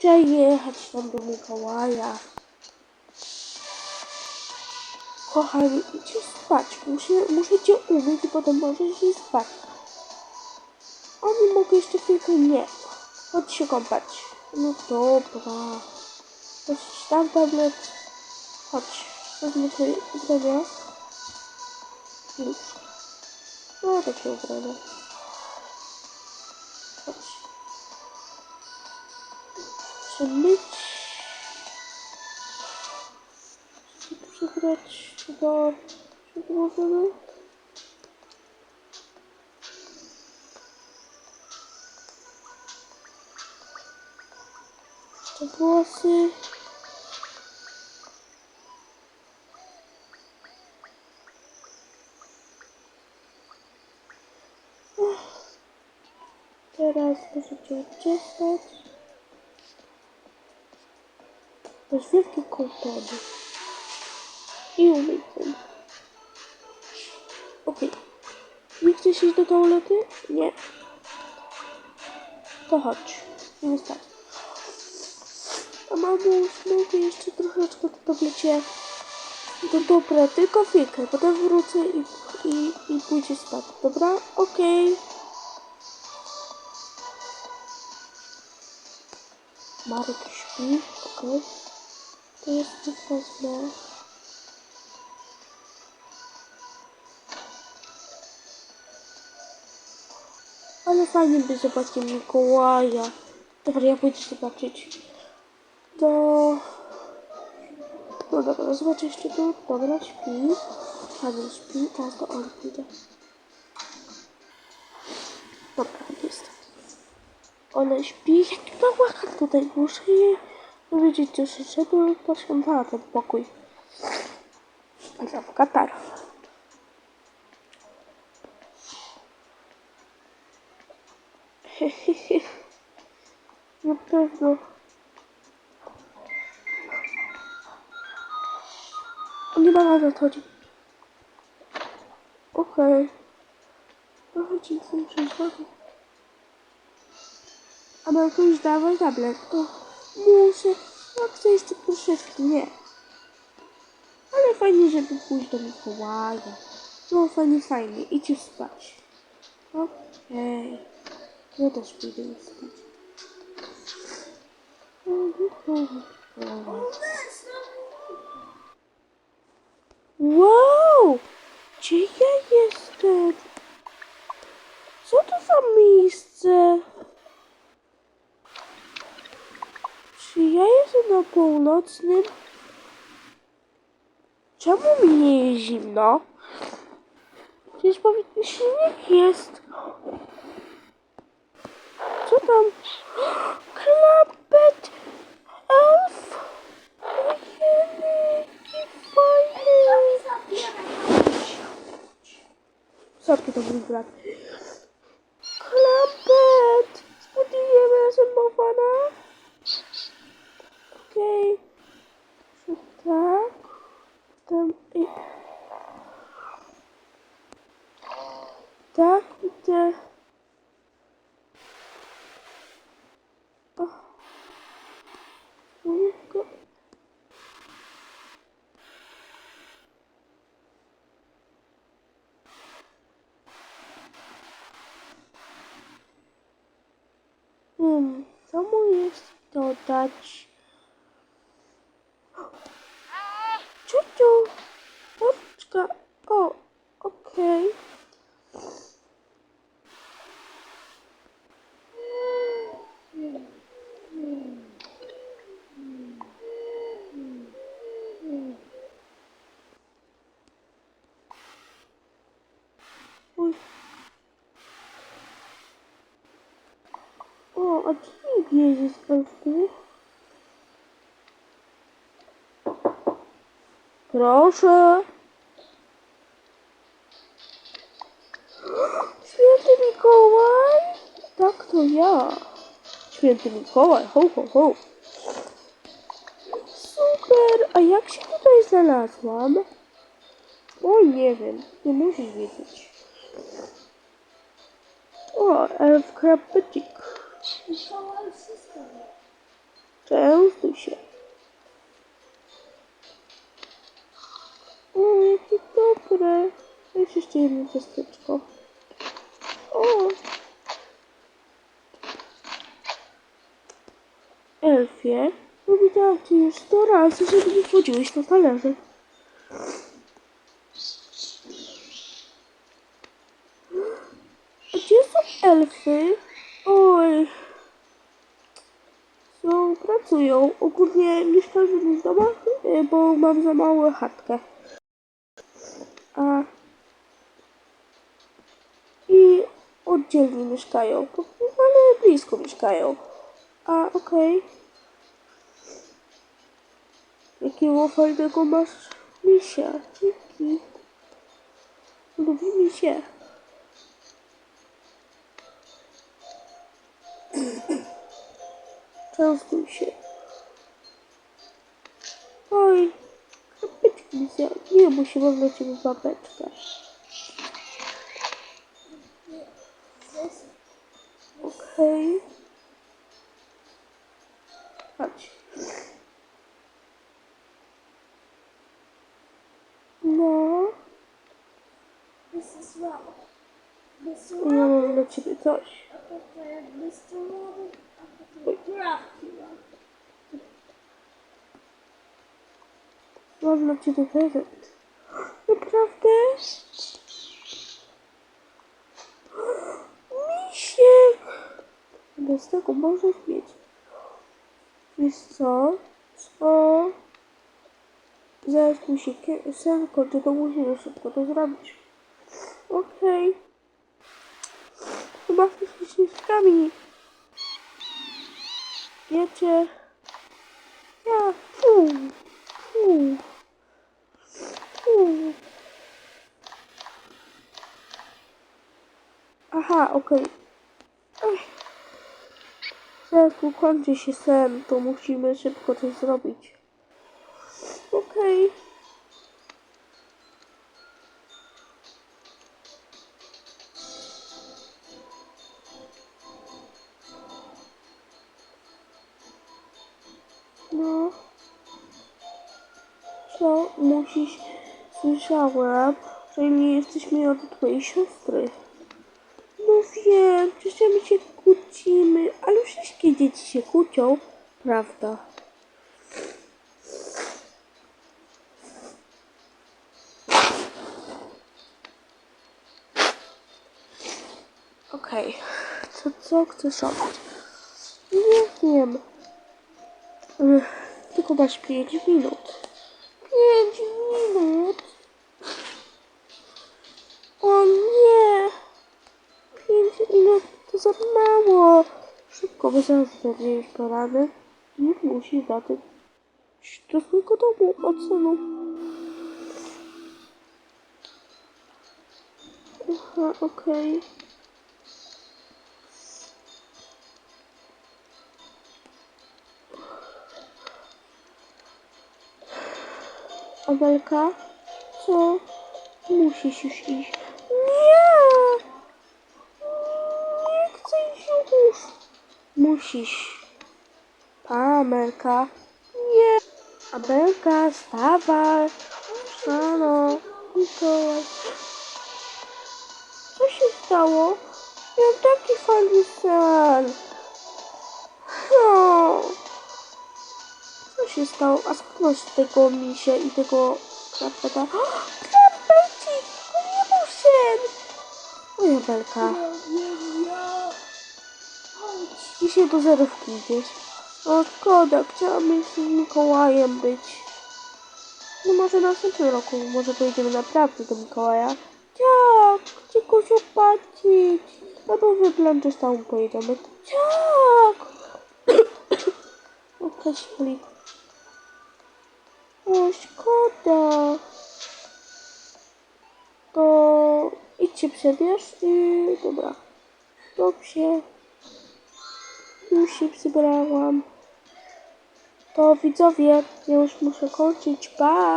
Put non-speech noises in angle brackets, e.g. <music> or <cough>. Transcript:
chcę jechać tam do Mikołaja. Kochani, idź spać. Muszę, muszę cię umyć i potem możesz iść spać. A nie mogę jeszcze chwilkę? Nie. Chodź się kąpać. No dobra. Chodź tam tablet. Chodź. Wezmę twoje ubrania. Już. No takie ubrania. Chodź. Lich. Przegrać chyba się możemy. Te włosy. Teraz możecie odczytać. Bez wielkiej kąpany. I umyjcie. Okej. Nie chcesz iść do toalety? Nie. To chodź. Nie wystarczy. A mamuś, mogę jeszcze troszeczkę w tablecie. No dobra, tylko chwilkę. Potem wrócę i, i, i pójdzie spać. Dobra? Okej. Marek śpi, okej. To jest ważne. Ale fajnie by zobaczyć Mikołaja. Dobra, ja pójdę zobaczyć. Do... No dobra, zobaczę jeszcze tu. Dobra, śpi. Paweł śpi, teraz do on pójdę. Dobra, jest. Ona śpi, jaki bałagan tutaj, muszę jej powiedzieć, że żeby posprzątała ten pokój. Za katar. <laughs> Na pewno. Nie ma rady odchodzi. Okej. Dochodzi z tym przejściem. A mam tu już dawaj tablet. To muszę. Ja chcę jeszcze troszeczkę. Nie. Ale fajnie, żeby pójść do Mikołaja. No fajnie, fajnie. Idź już spać. Okej. Ja też pójdę spać. Wow! Gdzie ja jestem? Co to za miejsce? Jestem na północnym? Czemu mi nie jest zimno? Przecież powinien śnieg jest. Co tam? Klapet elf! Jaki fajny! To mój brat. Dodać? Ciuciu! Poczka. O, okej. Oj. O, z Polski? Proszę. Święty Mikołaj? Tak, to ja. Święty Mikołaj, ho, ho, ho. Super, a jak się tutaj znalazłam? O, nie wiem, nie musisz wiedzieć. O, elf krapycik. Częstuj się. O, jakie dobre. Jest jeszcze jedno ciasteczko. O. Elfie, powiedziałam ci już sto razy, żeby nie wchodziłeś na talerze. Gdzie są elfy? Oj. Są, pracują. Ogólnie mieszkam w jednym domach, y, bo mam za małą chatkę. A i oddzielnie mieszkają, ale blisko mieszkają. A, okej. Jakiego fajnego masz misia? Dzięki. Lubi misie. <clears throat> Częstuj się. Oj, kropeczki mi zjadł. Nie, mam dla ciebie babeczkę. Okej. Chodź. No, ja mam dla ciebie coś. a potem Mr. Wow, a potem Dracula. Mam dla ciebie prezent. Naprawdę? <gasps> Misiek! Bez tego możesz mieć. Wiesz co? Co? Zaraz mi się sen kończy, to musimy szybko to zrobić. Okej. Chyba chcesz się śnieżkami. Wiecie? Ja, fu, fu, Aha, okej. Ech. Zaraz kończy się sen, to musimy szybko coś zrobić. Okej. No. Co? Musisz... Słyszałem, że nie jesteśmy od twojej siostry. Wiem, czasami się kłócimy, ale wszystkie dzieci się kłócą, prawda? Okej, to co chcesz robić? Nie wiem. Tylko masz 5 minut. 5 minut? O nie! 5 minut to za mało. Zaraz będziesz porany. Na tym iść do swojego domu ocenu. Aha, okej. Amelka? Co? Musisz już iść. Musisz. Amelka. Nie. Amelka, wstawaj. Rano. Mikołaj. Co się stało? Miałem taki fajny sen. No. Co się stało? A skąd tego misia i tego krapeta? Krapecik! To nie był sen! Moja belka. Dzisiaj do zerówki idziesz. O szkoda, chciałam z Mikołajem być. No może następnym roku, może pojedziemy naprawdę do Mikołaja. Tak, chcę go zobaczyć. Na nowy plan z tobą pojedziemy. Tak! <coughs> O, Kasieli. O, szkoda. To idź się przebierz i dobra. Dobrze. Już się przybrałam. To widzowie, ja już muszę kończyć. Pa!